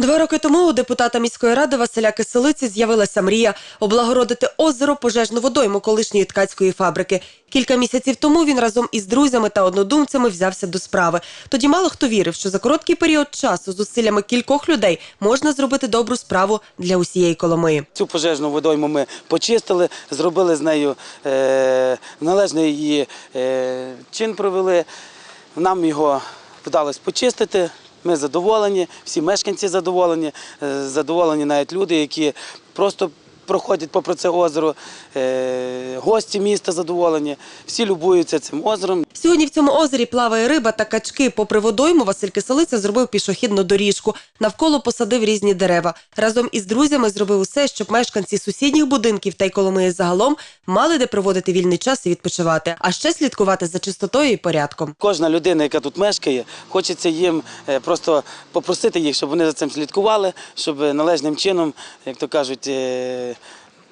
Два роки тому у депутата міської ради Василя Киселиці з'явилася мрія облагородити озеро пожежну водойму колишньої ткацької фабрики. Кілька місяців тому він разом із друзями та однодумцями взявся до справи. Тоді мало хто вірив, що за короткий період часу зусиллями кількох людей можна зробити добру справу для усієї Коломиї. Цю пожежну водойму ми почистили, зробили з нею е, належний її е, чин провели. Нам його вдалося почистити. Ми задоволені, всі мешканці задоволені, е, задоволені навіть люди, які просто проходять попри це озеро, е, гості міста задоволені, всі любуються цим озером. Сьогодні в цьому озері плаває риба та качки. Попри водойму, Василь Киселиця зробив пішохідну доріжку. Навколо посадив різні дерева. Разом із друзями зробив усе, щоб мешканці сусідніх будинків та й Коломиї загалом мали де проводити вільний час і відпочивати, а ще слідкувати за чистотою і порядком. Кожна людина, яка тут мешкає, хочеться їм е, просто попросити їх, щоб вони за цим слідкували, щоб належним чином, як то кажуть, е,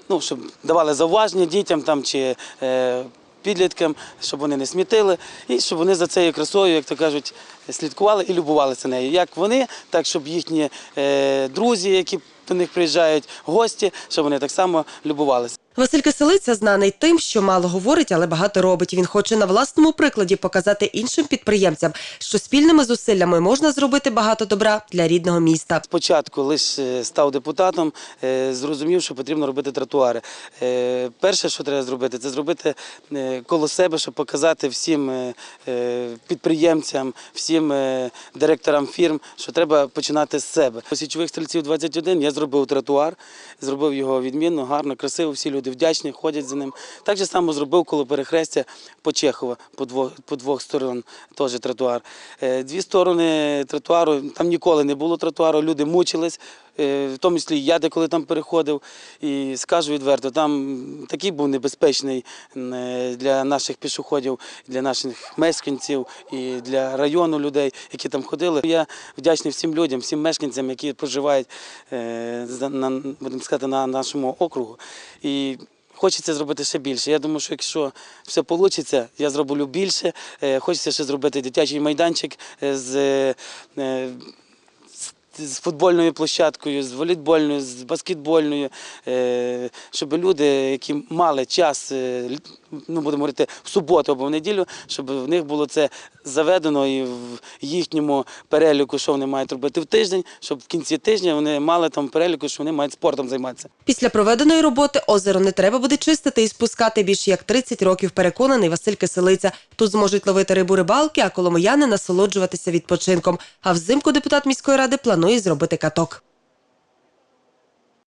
ну, щоб давали зауваження дітям там чи е, підліткам, щоб вони не смітили, і щоб вони за цією красою, як то кажуть, слідкували і любувалися нею. Як вони, так щоб їхні е, друзі, які до них приїжджають, гості, щоб вони так само любувалися. Василь Киселиця знаний тим, що мало говорить, але багато робить. Він хоче на власному прикладі показати іншим підприємцям, що спільними зусиллями можна зробити багато добра для рідного міста. Спочатку лише став депутатом, е, зрозумів, що потрібно робити тротуари. Е, Перше, що треба зробити, це зробити е, коло себе, щоб показати всім е, е, підприємцям, всім е, директорам фірм, що треба починати з себе. У січових стрільців 21 я зробив тротуар, зробив його відмінно, гарно, красиво. Всі люди вдячні, ходять за ним. Так же само зробив коло перехрестя по Чехова, по двох, по двох сторон теж тротуар. Е, Дві сторони тротуару, там ніколи не було тротуару, люди мучились, в тому числі я деколи там переходив. І скажу відверто, там такий був небезпечний е, для наших пішоходів, для наших мешканців і для району людей, які там ходили. Я вдячний всім людям, всім мешканцям, які проживають е, на, будемо сказати, на нашому округу. І Хочеться зробити ще більше. Я думаю, що якщо все вийде, я зроблю більше. Е, Хочеться ще зробити дитячий майданчик е, з, е, е, з- футбольною площадкою, з волейбольною, з баскетбольною, е, щоб люди, які мали час, е, ну будемо говорити, в суботу або в неділю, щоб в них було це заведено і в їхньому переліку, що вони мають робити в тиждень, щоб в кінці тижня вони мали там переліку, що вони мають спортом займатися. Після проведеної роботи озеро не треба буде чистити і спускати більше як 30 років. Переконаний Василь Киселиця. Тут зможуть ловити рибу рибалки, а коломияни насолоджуватися відпочинком. А взимку депутат міської ради планує зробити каток.